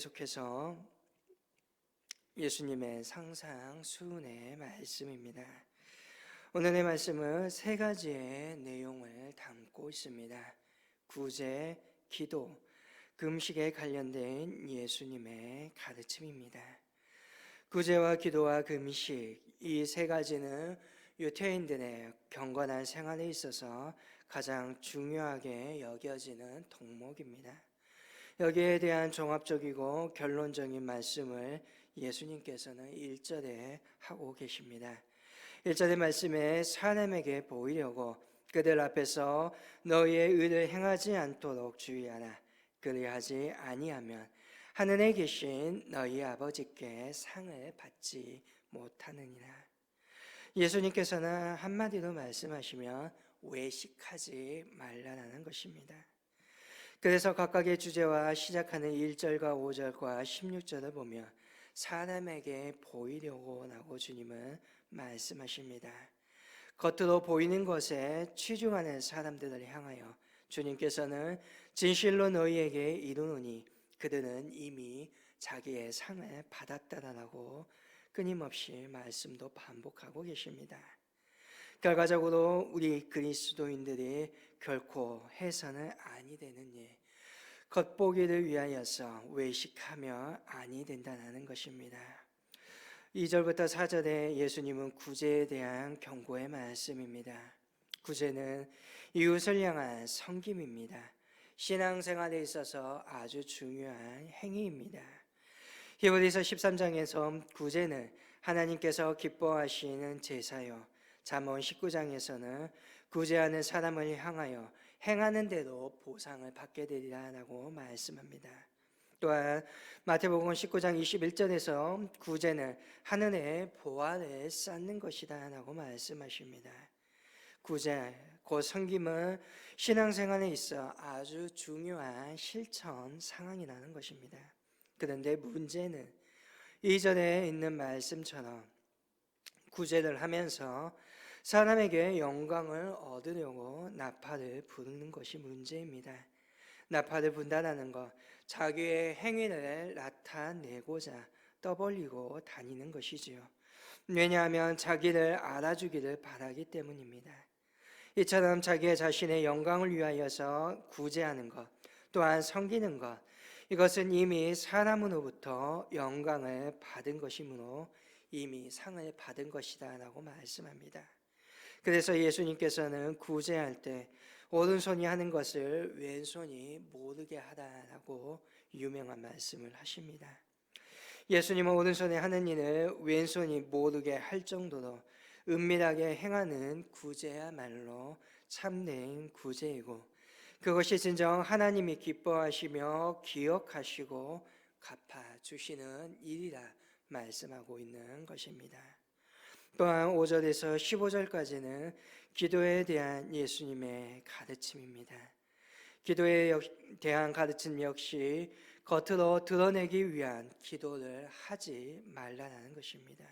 계속해서 예수님의 상상 수훈의 말씀입니다. 오늘의 말씀은 세 가지의 내용을 담고 있습니다. 구제, 기도, 금식에 관련된 예수님의 가르침입니다. 구제와 기도와 금식 이 세 가지는 유태인들의 경건한 생활에 있어서 가장 중요하게 여겨지는 덕목입니다. 여기에 대한 종합적이고 결론적인 말씀을 예수님께서는 1절에 하고 계십니다. 1절의 말씀에 사람에게 보이려고 그들 앞에서 너희의 의를 행하지 않도록 주의하라. 그리하지 아니하면 하늘에 계신 너희 아버지께 상을 받지 못하느니라. 예수님께서는 한마디로 말씀하시면 외식하지 말라라는 것입니다. 그래서 각각의 주제와 시작하는 1절과 5절과 16절을 보면 사람에게 보이려고 라고 주님은 말씀하십니다. 겉으로 보이는 것에 취중하는 사람들을 향하여 주님께서는 진실로 너희에게 이르노니 그들은 이미 자기의 상을 받았다라고 끊임없이 말씀도 반복하고 계십니다. 결과적으로 우리 그리스도인들이 결코 해서는 아니 되는 일, 겉보기를 위하여서 외식하며 아니 된다는 것입니다. 2절부터 4절에 예수님은 구제에 대한 경고의 말씀입니다. 구제는 이웃을 향한 섬김입니다. 신앙생활에 있어서 아주 중요한 행위입니다. 히브리서 13장에서 구제는 하나님께서 기뻐하시는 제사요. 잠언 19장에서는 구제하는 사람을 향하여 행하는 대로 보상을 받게 되리라라고 말씀합니다. 또한 마태복음 19장 21절에서 구제는 하늘의 보화를 쌓는 것이다라고 말씀하십니다. 구제, 곧 섬김은 신앙생활에 있어 아주 중요한 실천 상황이라는 것입니다. 그런데 문제는 이전에 있는 말씀처럼 구제를 하면서 사람에게 영광을 얻으려고 나팔을 부르는 것이 문제입니다. 나팔을 분다라는 것, 자기의 행위를 나타내고자 떠벌리고 다니는 것이지요. 왜냐하면 자기를 알아주기를 바라기 때문입니다. 이처럼 자기의 자신의 영광을 위하여서 구제하는 것, 또한 섬기는 것, 이것은 이미 사람으로부터 영광을 받은 것이므로 이미 상을 받은 것이다라고 말씀합니다. 그래서 예수님께서는 구제할 때 오른손이 하는 것을 왼손이 모르게 하라라고 유명한 말씀을 하십니다. 예수님은 오른손에 하는 일을 왼손이 모르게 할 정도로 은밀하게 행하는 구제야말로 참된 구제이고 그것이 진정 하나님이 기뻐하시며 기억하시고 갚아 주시는 일이라 말씀하고 있는 것입니다. 또한 5절에서 15절까지는 기도에 대한 예수님의 가르침입니다. 기도에 대한 가르침 역시 겉으로 드러내기 위한 기도를 하지 말라는 것입니다.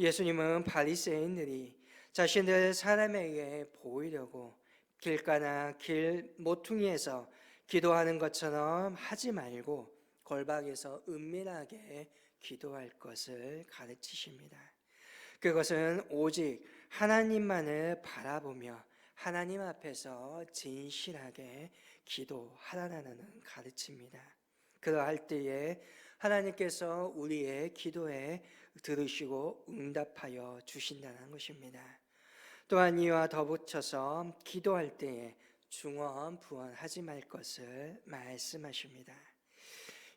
예수님은 바리새인들이 자신들 사람에게 보이려고 길가나 길 모퉁이에서 기도하는 것처럼 하지 말고 골방에서 은밀하게 기도할 것을 가르치십니다. 그것은 오직 하나님만을 바라보며 하나님 앞에서 진실하게 기도하라는 가르침입니다. 그러할 때에 하나님께서 우리의 기도에 들으시고 응답하여 주신다는 것입니다. 또한 이와 덧붙여서 기도할 때에 중언 부언하지 말 것을 말씀하십니다.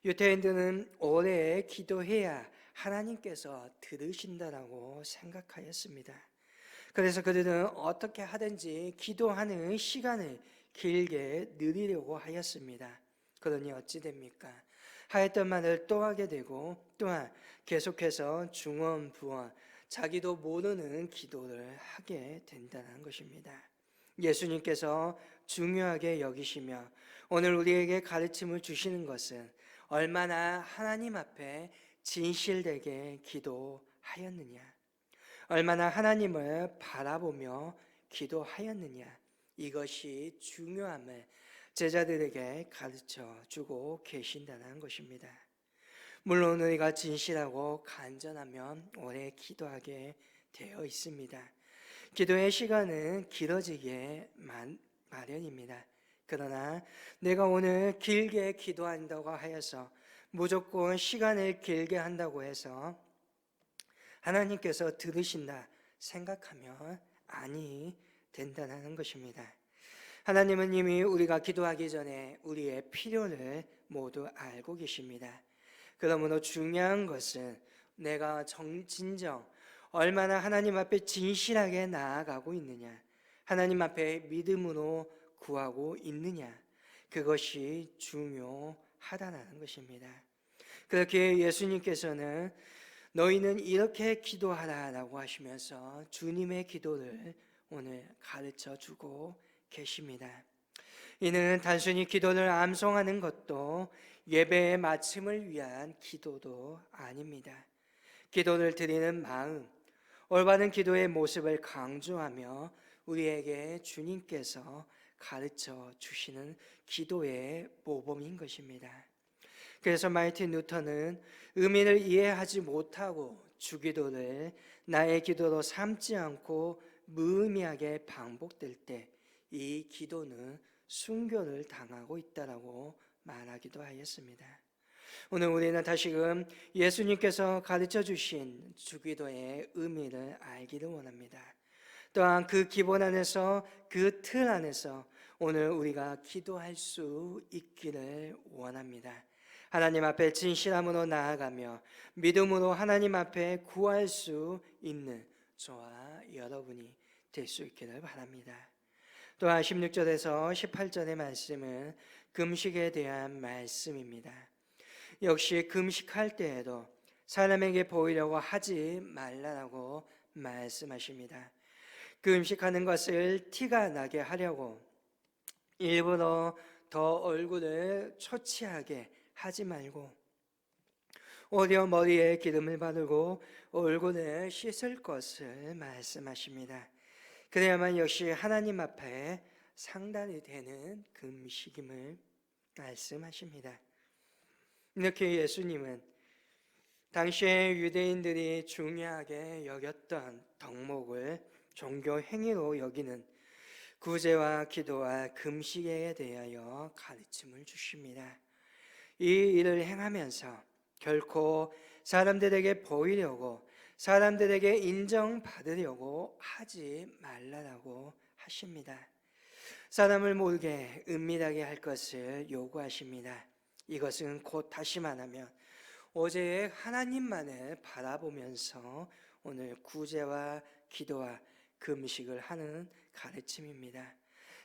유태인들은 오래 기도해야 하나님께서 들으신다라고 생각하였습니다. 그래서 그들은 어떻게 하든지 기도하는 시간을 길게 늘리려고 하였습니다. 그러니 어찌 됩니까? 하였던 말을 또 하게 되고 또한 계속해서 중언 부언 자기도 모르는 기도를 하게 된다는 것입니다. 예수님께서 중요하게 여기시며 오늘 우리에게 가르침을 주시는 것은 얼마나 하나님 앞에 진실되게 기도하였느냐, 얼마나 하나님을 바라보며 기도하였느냐, 이것이 중요함을 제자들에게 가르쳐 주고 계신다는 것입니다. 물론 우리가 진실하고 간절하면 오래 기도하게 되어 있습니다. 기도의 시간은 길어지게 마련입니다. 그러나 내가 오늘 길게 기도한다고 하여서 무조건 시간을 길게 한다고 해서 하나님께서 들으신다 생각하면 아니 된다는 것입니다. 하나님은 이미 우리가 기도하기 전에 우리의 필요를 모두 알고 계십니다. 그러므로 중요한 것은 내가 정, 진정 얼마나 하나님 앞에 진실하게 나아가고 있느냐, 하나님 앞에 믿음으로 구하고 있느냐, 그것이 중요 하다는 것입니다. 그렇게 예수님께서는 너희는 이렇게 기도하라라고 하시면서 주님의 기도를 오늘 가르쳐 주고 계십니다. 이는 단순히 기도를 암송하는 것도 예배의 마침을 위한 기도도 아닙니다. 기도를 드리는 마음, 올바른 기도의 모습을 강조하며 우리에게 주님께서 가르쳐 주시는 기도의 모범인 것입니다. 그래서 마이틴 뉴턴은 의미를 이해하지 못하고 주기도를 나의 기도로 삼지 않고 무의미하게 반복될 때 이 기도는 순교를 당하고 있다라고 말하기도 하였습니다. 오늘 우리는 다시금 예수님께서 가르쳐 주신 주기도의 의미를 알기를 원합니다. 또한 그 기본 안에서 그 틀 안에서 오늘 우리가 기도할 수 있기를 원합니다. 하나님 앞에 진실함으로 나아가며 믿음으로 하나님 앞에 구할 수 있는 저와 여러분이 될 수 있기를 바랍니다. 또한 16절에서 18절의 말씀은 금식에 대한 말씀입니다. 역시 금식할 때에도 사람에게 보이려고 하지 말라고 말씀하십니다. 금식하는 것을 티가 나게 하려고 일부러 더 얼굴을 초치하게 하지 말고 오히려 머리에 기름을 바르고 얼굴을 씻을 것을 말씀하십니다. 그래야만 역시 하나님 앞에 상단이 되는 금식임을 말씀하십니다. 이렇게 예수님은 당시에 유대인들이 중요하게 여겼던 덕목을 종교 행위로 여기는 구제와 기도와 금식에 대하여 가르침을 주십니다. 이 일을 행하면서 결코 사람들에게 보이려고 사람들에게 인정받으려고 하지 말라라고 하십니다. 사람을 모르게 은밀하게 할 것을 요구하십니다. 이것은 곧 다시 말하면 오직 하나님만을 바라보면서 오늘 구제와 기도와 금식을 하는 가르침입니다.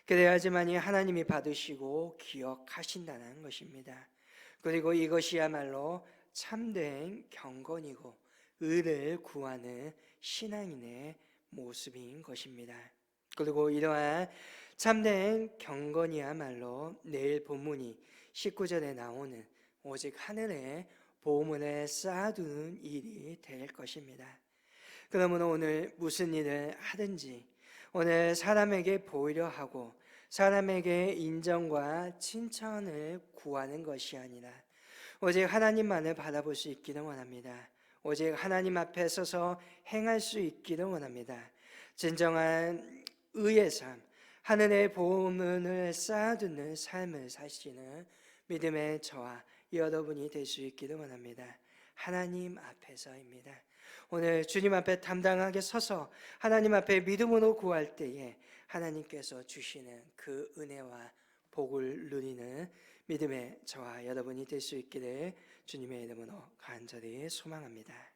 그래야지만이 하나님이 받으시고 기억하신다는 것입니다. 그리고 이것이야말로 참된 경건이고 의를 구하는 신앙인의 모습인 것입니다. 그리고 이러한 참된 경건이야말로 내일 본문이 19절에 나오는 오직 하늘에 보물을 쌓아두는 일이 될 것입니다. 그러므로 오늘 무슨 일을 하든지 오늘 사람에게 보이려 하고 사람에게 인정과 칭찬을 구하는 것이 아니라 오직 하나님만을 바라볼 수 있기를 원합니다. 오직 하나님 앞에 서서 행할 수 있기를 원합니다. 진정한 의의 삶, 하늘의 보문을 쌓아두는 삶을 사시는 믿음의 저와 여러분이 될 수 있기를 원합니다. 하나님 앞에서입니다. 오늘 주님 앞에 담당하게 서서 하나님 앞에 믿음으로 구할 때에 하나님께서 주시는 그 은혜와 복을 누리는 믿음의 저와 여러분이 될 수 있기를 주님의 이름으로 간절히 소망합니다.